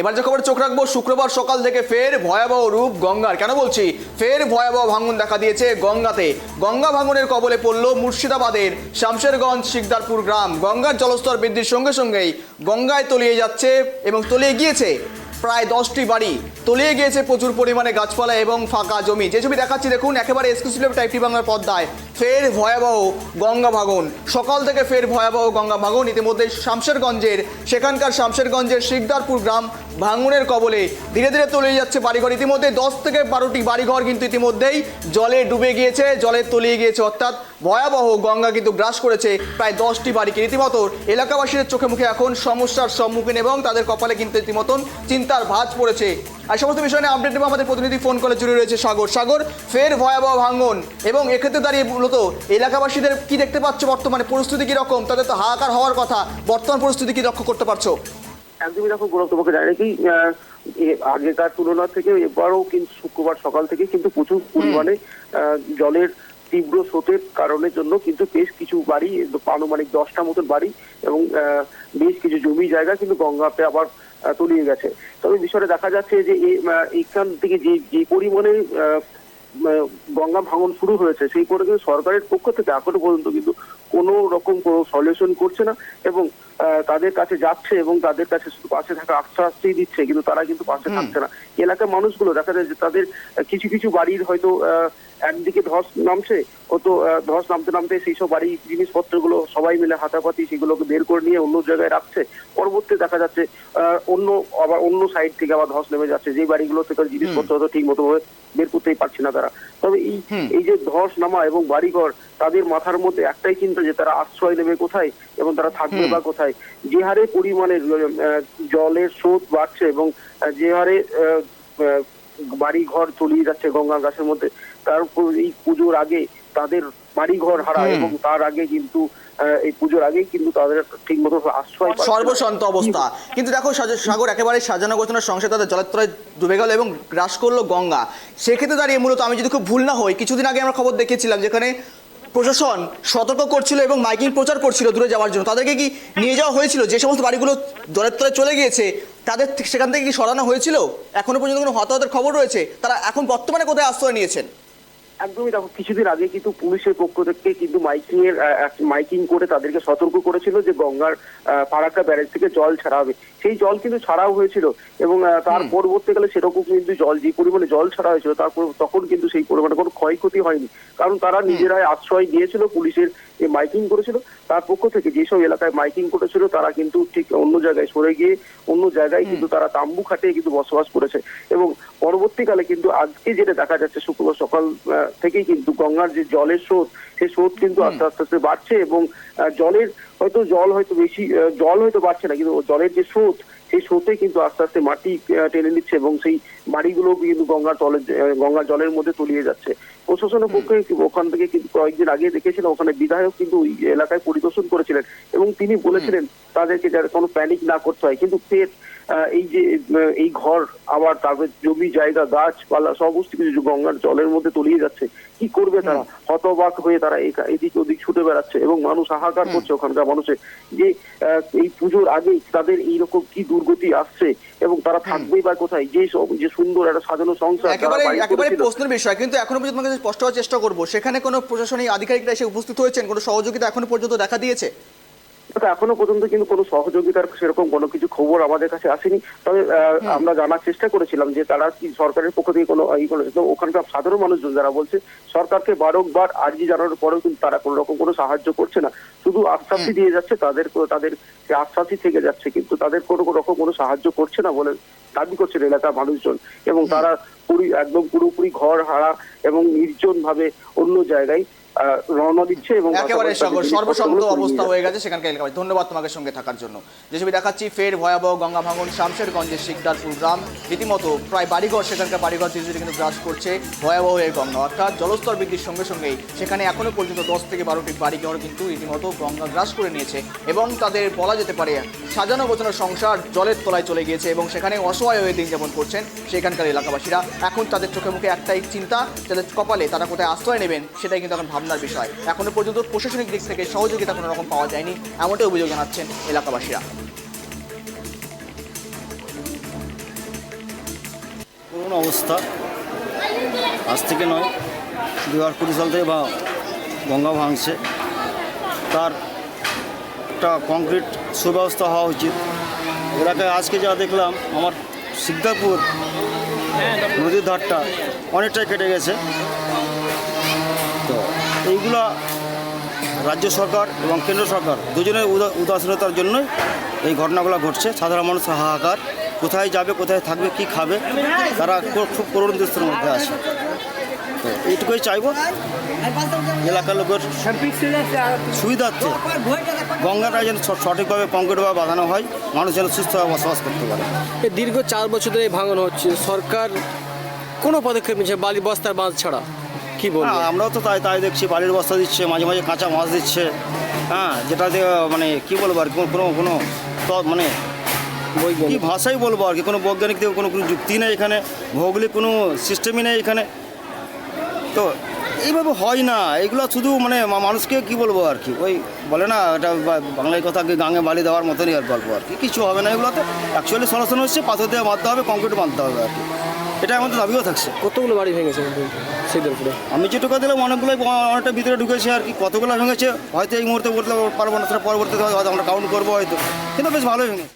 এবার যে খবর চোখ রাখব, শুক্রবার সকাল থেকে ফের ভয়াবহ রূপ গঙ্গার। কেন বলছি? ফের ভয়াবহ ভাঙন দেখা দিয়েছে গঙ্গাতে। গঙ্গা ভাঙনের কবলে পড়ল মুর্শিদাবাদের শামশেরগঞ্জ শিকদারপুর গ্রাম। গঙ্গার জলস্তর বৃদ্ধির সঙ্গে সঙ্গেই গঙ্গায় তলিয়ে যাচ্ছে এবং তলিয়ে গিয়েছে প্রায় দশটি বাড়ি তলিয়ে গিয়েছে প্রচুর পরিমাণে গাছপালা এবং ফাঁকা জমি। যে ছবি দেখাচ্ছি দেখুন, একেবারে এক্সক্লুসিভ টাইপটি বাংলার পদ্মায়। ফের ভয়াবহ গঙ্গা ভাগন। সকাল থেকে ফের ভয়াবহ গঙ্গা ভাগন। ইতিমধ্যে শামশেরগঞ্জের, সেখানকার শামশেরগঞ্জের শিকদারপুর গ্রাম ভাঙনের কবলে ধীরে ধীরে তলিয়ে যাচ্ছে বাড়িঘর। ইতিমধ্যে দশ থেকে বারোটি বাড়িঘর কিন্তু ইতিমধ্যেই জলে ডুবে গিয়েছে, জলে তলিয়ে গিয়েছে। অর্থাৎ ভয়াবহ গঙ্গা কিন্তু গ্রাস করেছে প্রায় দশটি বাড়িকে। রীতিমতো এলাকাবাসীদের চোখে মুখে এখন সমস্যার সম্মুখীন এবং তাদের কপালে কিন্তু রীতিমতন চিন্তার ভাঁজ পড়েছে। আর সমস্ত বিষয় নিয়ে আপডেট দেবো আমাদের প্রতিনিধি ফোন কলে জুড়ে রয়েছে সাগর। সাগর ফের ভয়াবহ ভাঙন এবং এক্ষেত্রে দাঁড়িয়ে মূলত এলাকাবাসীদের কি দেখতে পাচ্ছ বর্তমানে? পরিস্থিতি কি রকম তাদের তো হাহাকার হওয়ার কথা। বর্তমান পরিস্থিতি কি লক্ষ্য করতে পারছ? একদমই দেখো গৌরব তোমাকে জানি কি আগেকার তুলনা থেকে এবারও কিন্তু শুক্রবার সকাল থেকে কিন্তু প্রচুর পরিমাণে জলের তীব্র স্রোতের কারণের জন্য কিন্তু বেশ কিছু বাড়ি আনুমানিক দশটা মতন বাড়ি এবং বেশ কিছু জমি জায়গা কিন্তু গঙ্গাতে আবার তলিয়ে গেছে। তবে বিষয়টা দেখা যাচ্ছে যে এখান থেকে যে যে পরিমাণে গঙ্গা ভাঙন শুরু হয়েছে সেই করে কিন্তু সরকারের পক্ষ থেকে এখনও পর্যন্ত কিন্তু কোনো রকম কোনো সলিউশন করছে না এবং আহ, তাদের কাছে যাচ্ছে এবং তাদের কাছে শুধু পাশে থাকা আশ্বাসই দিচ্ছে কিন্তু তারা কিন্তু পাশে থাকছে না। এলাকার মানুষগুলো দেখা যায় যে তাদের কিছু কিছু বাড়ির হয়তো আহ, একদিকে ধস নামছে আহ, ধস নামতে নামতে সেই সব বাড়ি জিনিসপত্রগুলো সবাই মিলে হাতাপাতি সেগুলোকে বের করে নিয়ে অন্য জায়গায় রাখছে। পরবর্তী দেখা যাচ্ছে অন্য আবার অন্য সাইড থেকে আবার ধস নেমে যাচ্ছে। যে বাড়িগুলো থেকে জিনিসপত্র হয়তো ঠিক মতো ভাবে বের করতেই পারছে না তারা। তবে এই এই যে ধস নামা এবং বাড়িঘর তাদের মাথার মধ্যে একটাই চিন্তা যে তারা আশ্রয় নেবে কোথায় এবং তারা থাকবে বা কোথায় যে হারে পরিমাণে জলের স্রোত বাড়ছে এবং যে হারে বাড়ি ঘর তলিয়ে যাচ্ছে গঙ্গা গাছের মধ্যে তার উপর এই পুজোর আগে তাদের বাড়ি ঘর হারা এবং তার আগে কিন্তু এই পুজোর আগেই কিন্তু তাদের ঠিক মতো আশ্রয় সর্বশান্ত অবস্থা। কিন্তু দেখো সাগর একেবারে সাজানো গোছানোর সংসার তাদের জলের তলায় ডুবে গেল এবং গ্রাস করল গঙ্গা। সেক্ষেত্রে দাঁড়িয়ে মূলত আমি যদি খুব ভুল না হই কিছুদিন আগে আমরা খবর দেখেছিলাম যেখানে প্রশাসন সতর্ক করছিল এবং মাইকিং প্রচার করছিল দূরে যাওয়ার জন্য। তাদেরকে কি নিয়ে যাওয়া হয়েছিল? যে সমস্ত বাড়িগুলো জলের তলায় চলে গিয়েছে তাদের সেখান থেকে কি সরানো হয়েছিল? এখনও পর্যন্ত কোনো হতাহতের খবর রয়েছে? তারা এখন বর্তমানে কোথায় আশ্রয় নিয়েছেন? একদমই দেখো কিছুদিন আগে কিন্তু পুলিশের পক্ষ থেকে কিন্তু মাইকিং এর মাইকিং করে তাদেরকে সতর্ক করেছিল যে গঙ্গার ফারাক্কা ব্যারেজ থেকে জল ছাড়া হবে। সেই জল কিন্তু ছাড়াও হয়েছিল এবং তার পরবর্তীকালে সেরকম কিন্তু জল যে পরিমাণে জল ছাড়া হয়েছিল তারপর তখন কিন্তু সেই পরিমাণে কোনো ক্ষয়ক্ষতি হয়নি। কারণ তারা নিজেরাই আশ্রয় দিয়েছিল পুলিশের যে মাইকিং করেছিল। তার পক্ষ থেকে যেসব এলাকায় মাইকিং করেছিল তারা কিন্তু ঠিক অন্য জায়গায় সরে গিয়ে অন্য জায়গায় কিন্তু তারা তাম্বু খাটিয়ে কিন্তু বসবাস করেছে। এবং পরবর্তীকালে কিন্তু আজকে যেটা দেখা যাচ্ছে শুক্রবার সকাল আহ, থেকেই কিন্তু গঙ্গার যে জলের স্রোত সেই স্রোত কিন্তু আস্তে আস্তে আস্তে বাড়ছে এবং জলের হয়তো জল হয়তো বেশি জল হয়তো বাড়ছে না কিন্তু জলের যে স্রোত সেই স্রোতে কিন্তু আস্তে আস্তে মাটি টেনে নিচ্ছে এবং সেই বাড়িগুলো কিন্তু গঙ্গা জলের গঙ্গা জলের মধ্যে তলিয়ে যাচ্ছে। প্রশাসনের পক্ষে ওখান থেকে কিন্তু কয়েকদিন আগে দেখেছিলাম ওখানে বিধায়ক কিন্তু ওই এলাকায় পরিদর্শন করেছিলেন এবং তিনি বলেছিলেন তাদেরকে যাতে কোনো প্যানিক না করতে হয় কিন্তু ফের এই যে এই ঘর আবার তারপরে জমি জায়গা গাছপালা সমস্ত কিছু গঙ্গার জলের মধ্যে তলিয়ে যাচ্ছে কি করবে তারা? হতবাক হয়ে তারা এদিক ওদিক ছুটে বেড়াচ্ছে এবং মানুষ হাহাকার করছে ওখানকার মানুষের যে এই পুজোর আগেই তাদের এইরকম কি দুর্গতি আসছে এবং তারা থাকবেই বা কোথায়? যে সব- যে সুন্দর একটা সাজানো সংসার একেবারে প্রশ্নের বিষয় কিন্তু এখনও পর্যন্ত আমাকে স্পষ্ট হওয়ার চেষ্টা করব। সেখানে কোনো প্রশাসনিক আধিকারিকরা এসে উপস্থিত হয়েছেন? কোনো সহযোগিতা এখনও পর্যন্ত দেখা দিয়েছে? তবে এখনও পর্যন্ত কিন্তু কোনো সহযোগিতার সেরকম কোনো কিছু খবর আমাদের কাছে আসেনি। তবে আমরা জানার চেষ্টা করেছিলাম যে তারা কি সরকারের পক্ষ থেকে কোনো ই করেছে। তো ওখানকার সাধারণ মানুষজন যারা বলছে সরকারকে বারংবার আর্জি জানানোর পরেও কিন্তু তারা কোনো রকম কোনো সাহায্য করছে না। শুধু আশ্বাসই দিয়ে যাচ্ছে তাদের তাদের আশ্বাসই থেকে যাচ্ছে কিন্তু তাদের কোনো রকম কোনো সাহায্য করছে না বলে দাবি করছেন এলাকার মানুষজন। এবং তারা পুরি একদম পুরোপুরি ঘর হারা এবং নির্জন ভাবে অন্য জায়গায় রওনা দিচ্ছে এবং একেবারে অবস্থা হয়ে গেছে সেখানকার এলাকায় ধন্যবাদ তোমাকে সঙ্গে থাকার জন্য। যে ছবি দেখাচ্ছি ফের ভয়াবহ গঙ্গা ভাঙন শামশেরগঞ্জের শিকদারপুর গ্রাম। রীতিমতো প্রায় বাড়িঘর সেখানকার বাড়িঘর ধীরে ধীরে কিন্তু গ্রাস করছে ভয়াবহ এই গঙ্গা। অর্থাৎ জলস্তর বৃদ্ধির সঙ্গে সঙ্গেই সেখানে এখনও পর্যন্ত দশ থেকে বারোটি বাড়িঘর কিন্তু রীতিমতো গঙ্গা গ্রাস করে নিয়েছে এবং তাদের বলা যেতে পারে সাজানো গোছানো সংসার জলের তলায় চলে গিয়েছে এবং সেখানে অসহায় হয়ে দিন যাপন করছেন সেখানকার এলাকাবাসীরা। এখন তাদের চোখে মুখে একটাই চিন্তা তাদের কপালে তারা কোথায় আশ্রয় নেবেন সেটাই কিন্তু এখন ভাবনার বিষয়। এখনও পর্যন্ত প্রশাসনিক দিক থেকে সহযোগিতা কোনো রকম পাওয়া যায়নি, এমনটাই অভিযোগ জানাচ্ছেন এলাকাবাসীরা। অবস্থা। আজ থেকে নয় দু হাজার কুড়ি সাল থেকে বা গঙ্গা ভাঙছে। তার একটা কংক্রিট সুব্যবস্থা হওয়া উচিত। এলাকায় আজকে যা দেখলাম, আমার সিদ্ধাপুর নদীর ধারটা অনেকটাই কেটে গেছে। এইগুলা রাজ্য সরকার এবং কেন্দ্র সরকার দুজনের উদাসীনতার জন্যই এই ঘটনাগুলো ঘটছে। সাধারণ মানুষ হাহাকার। কোথায় যাবে, কোথায় থাকবে, কি খাবে, তারা খুব- করুণ দৃষ্টির মধ্যে আছে। তো এইটুকুই চাইব। এলাকার লোকের সুবিধার্থে গঙ্গাটা যেন সঠিকভাবে কংক্রিটভাবে বাঁধানো হয়, মানুষ যেন সুস্থভাবে বসবাস করতে পারে। এই দীর্ঘ চার বছর ধরে ভাঙন হচ্ছে। সরকার কোনো পদক্ষেপ নিচ্ছে বালি বস্তার বাঁধ ছাড়া। কি বলব? হ্যাঁ আমরাও তো তাই তাই দেখছি বালির বস্তা দিচ্ছে মাঝে মাঝে কাঁচা মাছ দিচ্ছে। হ্যাঁ যেটা মানে কি বলব আর কি কোনো- কোনো মানে কি ভাষাই বলব আর কি কোনো বৈজ্ঞানিক দিয়ে কোনো কোনো যুক্তি নেই এখানে ভৌগোলিক কোনো সিস্টেমই নেই এখানে। তো এইভাবে হয় না এগুলো শুধু মানে মানুষকে কি বলব আর কি ওই বলে না এটা বাংলায় কথা গাঙে বালি দেওয়ার মতনই আর গল্প আর কি কিছু হবে না এগুলোতে। অ্যাকচুয়ালি সলিউশন হচ্ছে পাথর দিয়ে বাঁধতে হবে কংক্রিট বাঁধতে হবে আর কি। এটা আমাদের দাবিও থাকছে। কতগুলো বাড়ি ভেঙেছে সিদ্ধরপুরে আমি যেটুকু দিলাম অনেকগুলো অনেকটা ভিতরে ঢুকেছে আর কি কতগুলো ভেঙেছে হয়তো এই মুহূর্তে বলতে পারব না সেটা পরবর্তীতে হয়তো আমরা কাউন্ট করব হয়তো। কিন্তু বেশ ভালোই ভেঙেছে।